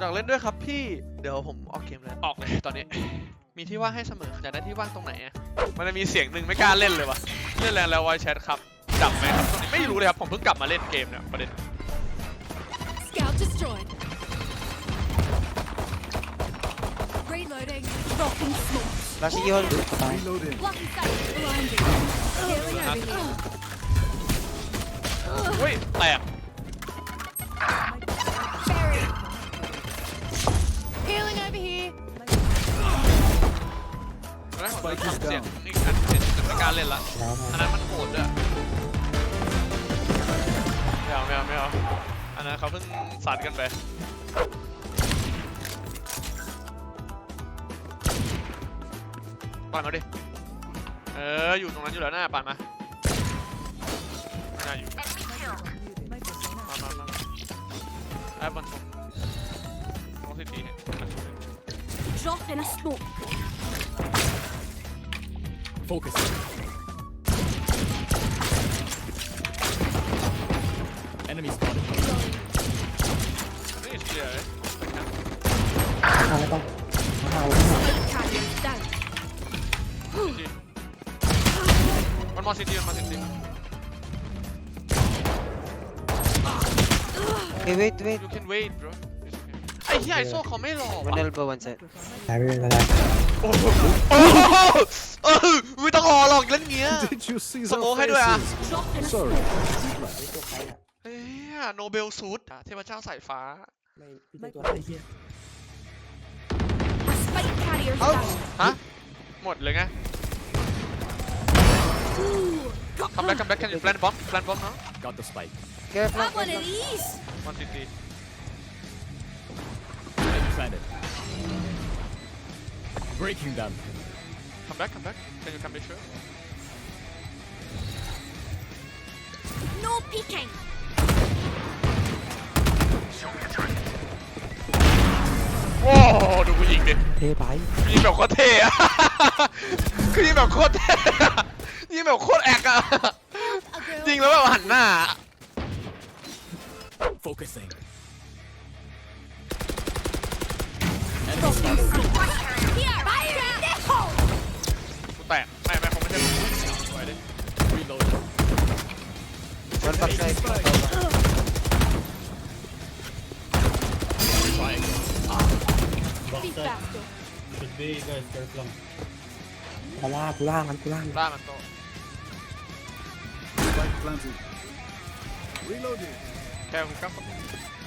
อยากเล่นด้วยครับพี่เดี๋ยวผมออกเกมแล้วออกเลยตอนนี้มีที่ว่างให้เสมออยากได้ที่ว่างตรงไหนอะมันจะมีเสียงหนึ่งไม่กล้าเล่นเลยวะเล่นแรงแล้ววายแชทครับจับไหมครับตอนนี้ไม่รู้เลยครับผมเพิ่งกลับมาเล่นเกมเนี่ยประเด็นลราชิโยนตายเฮ้ยแตกทำเสียงนี่อันเสียงแต่ไการเล่นละอันนั้นมันโหดด้วยไม่เอาไม่เอาไม่เอาอันนั้นเขาเพิ่งสาดกันไปปั่นมาดิเอออยู่ตรงนั้นอยู่แล้วหน้าปั่นมาหน้าอยู่มามามาไอ้บอลตรงตรงสิทีเนี่ย Drop in a smoke. Focus. Enemy spotted. I think it's One more CT, one more CT. Hey, wait, wait. You can wait, bro. yeah, I saw Camelo. One elbow, one side. I will relax. Oh! ออไม่ต้องหอหรอกเล่นเงี้ยสโมให้ด้วยอ่ะเอะเฮ้ยโนเบลซูดเทพเจ้าสายฟ้าไม่ตัวเฮ้ยฮะหมดเลยไงคัมแบ็กคัมแบ็กแคนยูแฟลนบอมแฟลนบอมเนาะก็ตัวสไป i ์แ c a ฟล f u l have มันติดดี p l a n t e Breaking them. Come back, come back. Can you come t h s u r e No peeking. โอ้ดูกูยิงดิเทไปยิงแบบโคตรเทอะคือยิงแบบโคตรเท่อะยิงแบบโคตรแอกอะ A g ยิงแล้วแบบหันหน้า One backside. Be faster. Should be guys, they're plumb. ล่ากล่ามนก่ามันล่ามต Spike p l a n r e l o a d i n แค่ผม้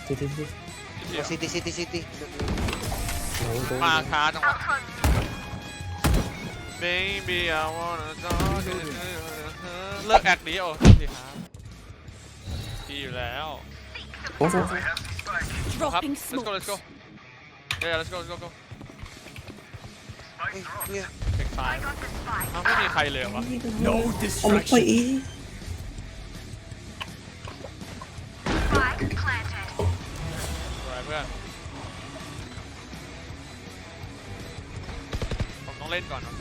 ซิตี้ City, city, city. โอ้โมาชาจังวะ b a b y I wanna talk to you เลิกแอคดีโอ้ทีครับีอยู่แล้วโอ้โหครับ Dropping let's go m o k e let's go yeah let's go let's go go เนี่ยเชคซ้าย้ไม่มีใครเลยวะ No โอ้ยโอ้ยอีสวยเพื่อนผมต้องเล่นก่อนเนอะ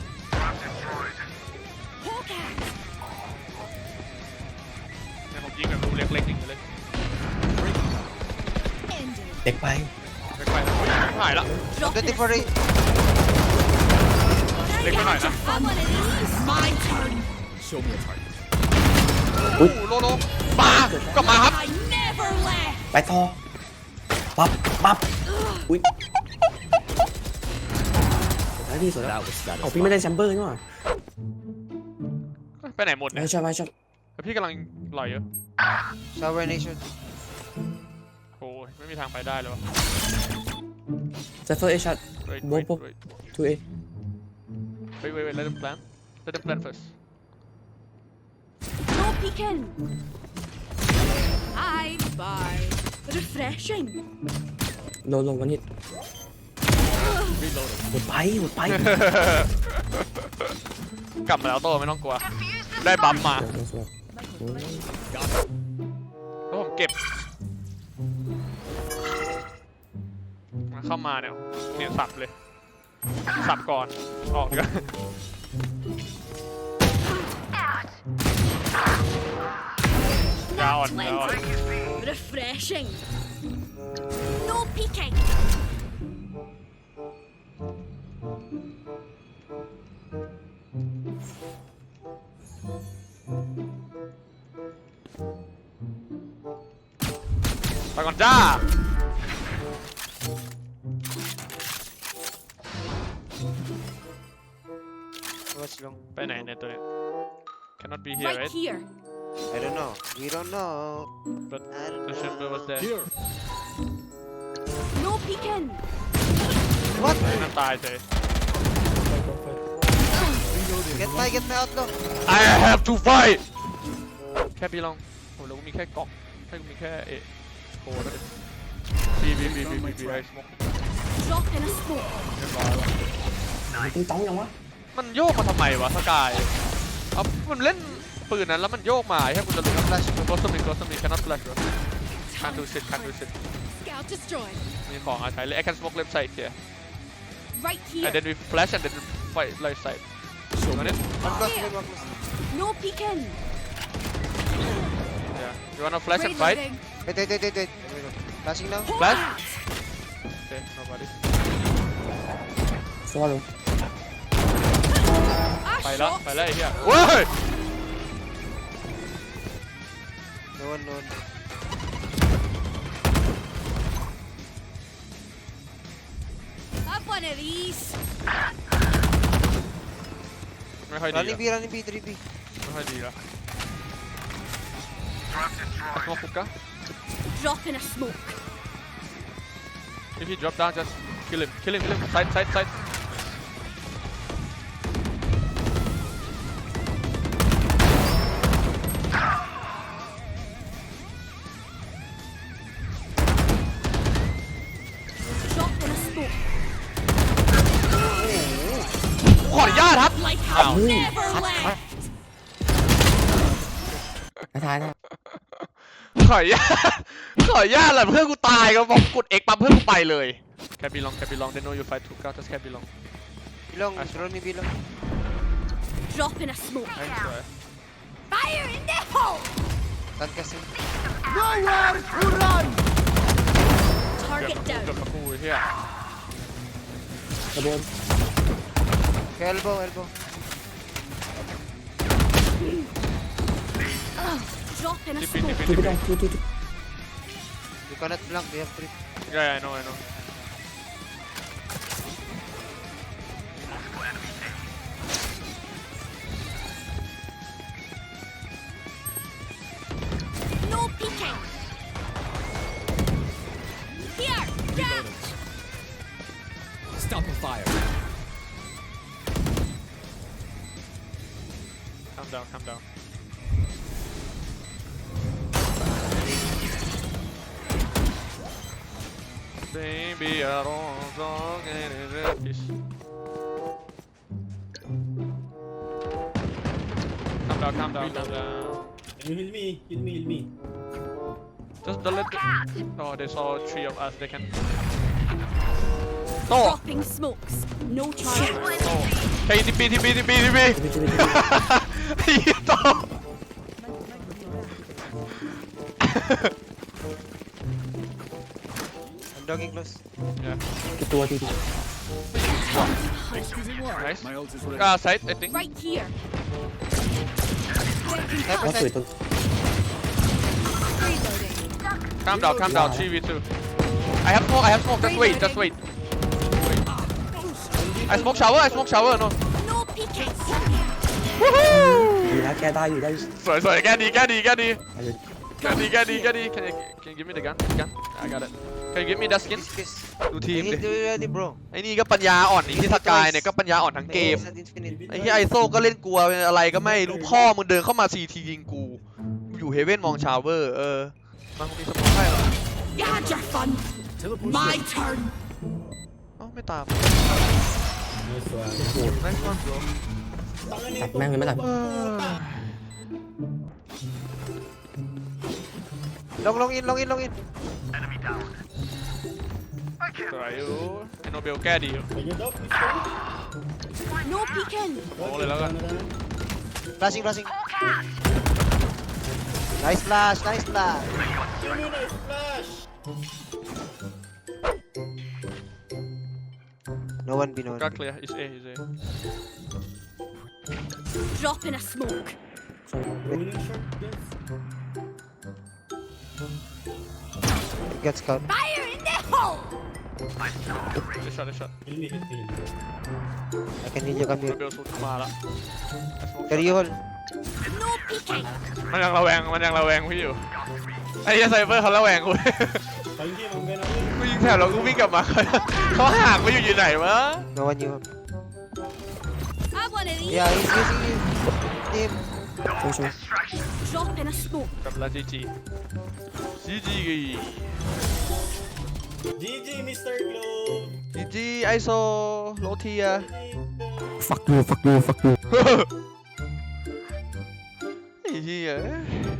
เด็กไปเด็กไปหายละเด็กติฟอรีเด็กไปหน่อยนะโอ้โลโล มาก็มาครับ ไปทอปับปับอุ้ยสวแล้วพี่สวยแล้วเอาพี่ไม่ได้แชมเบอร์นี่หว่าไปไหนหมดเนี่ยอใช่ไหมใช่แพี่กำลังลอยเยอะซาเวนิชุดมีทางไปได้เลยวะจะเฟอร์เอชัดบู๊บูมทูเอไปไปไปเล่นแพลนเล่นแพลนเฟิร์สโนพีคนไอ้บายรีเฟรชชิ่งลงวันนี้หมดไปหมดไป กลับมาแล้วโตไม่ต้องกลัว ได้บัมมาก็ผมเก็บเข้ามาเนี่ยเนี่ยสับเลย สับก่อน ออกก็ดาวน์ดาวน์ Refreshing. No peeking. ไปก่อน จ้า s h o u l be here, right? Right here. I don't know. We don't know. But I don't the Shimba was there. Here. No peeking. What? I'm g น n ่นตายเลย Get my, get my outlaw. I have to fight แค่บีลองผมรู้ว่มีแค่กล่องแค่มีแค่เอะโคดบีบีบีบีบีไอสโมก Drop in a smoke. เรียบร้อยแล้วตีต้องยังวะมันโยกมาทำไมวะสกายเอามันเล่นปืนนั้นแล้วมันโยกหมายให้คุณจะรู้ครับแลชโรสตมิโรสตมิคันนัทแลชคันดูสิคันดูสิมีของอาชัยเลยแอคแอนด์สโมกเล็บใส่เฉยอันเดนวีแฟลชอันเดนไฟไลท์ใส่ส่วนนี้มั n ก peeken yeah you wanna flash and fight เด็ดเด็ดเด็ดเด็ด flashing now flash เ k a y n o b o สวัสดีไปแล้วไปแล้วไอ้เหี้ยเว้ยโดนโดนอัพวันอีสไม่ค่อยดีรันนี่บีรันนี่บีตรีบีไม่ค่อยดีแล้ว Smoke hookah. Drop in a smoke. If he drop down, just kill him. Kill him, kill him. Side, side, side. นาทายนะขอย่าขอย่าแหละเพื่อนกูตายก็บอกกดเอกปั๊มเพื่อนกูไปเลยแคปิลองแคปิลองเดโนยูไฟทูเก้าทัสแคปิลองบ e ลองอั throw me b e l o Drop in a smoke. Fire in the hole! Don't get him. Nowhere to run! Target down. กับกูเฮียกระโดด Elbow, elbow. Drop in a TP, TP, TP. You cannot block, they have three. Yeah, yeah, I know, I know. No peeking! Here! Dash! Stop a fire! Calm down, calm down. baby, I don't wanna talk any Calm down, calm down, calm down. you heal me? Heal me, heal me. Just don't let oh, they saw three of us. They can. No. Oh. Dropping smokes. No chance. No. Oh. Hey, TP, TP, TP, TP. You Jogging close. Yeah. Get to TT. Nice. Ah, side, I think. Right here. Cypher side. Calm down, calm down. 3v2. I have smoke, I have smoke. Just wait, just wait. I smoke shower, I smoke shower, no. No PK. Woohoo! อยู่นะแก้ได้อยู่ได้สวยๆแก้ดีแก้ดีแก้ดี Can you, can you, can y can you, can you give me the gun? Gun? I got it. Can you give me that skin? s e p l ดูทีม I ดิไอ้นี่ก็ปัญญาอ่อนไอีที่สกายเนี่ยก็ปัญญาอ่อนทั้งเกมไอ้ที่ไอโซก็เล่นกลัวอะไรก็ไม่รู้พ่อมึงเดินเข้ามาซีทียิงกูอยู่เฮเว่นมองชาวเวอร์เออมันมีสมองให้เหรอ My turn. เอ้าไม่ตามัดแม่งไม่ตัด Long long in, long in, long in. No peeking. Kan? Flashing, flashing. Nice flash, nice flash. No one no one. Drop in a smoke. Get scout. Fire in the hole. This shot, this shot. I can need your computer. เบลสุดมาละ Can you hold? No peeking. มันยังระแวงมันยังระแวงพี่อยู่ไอ้เหี้ยไซเบอร์เขาระแวงกูกูยิงแถวแล้วกูวิ่งกลับมาเขาห่างไปอยู่อยู่ไหนวะ No one you. Have one of these. Yeah, he's using his name. 中兄，Drop in a smoke. 干不啦，GG。GG GG, Mr. Globe! GG ISO Fuck you fuck you fuck you 哎呀！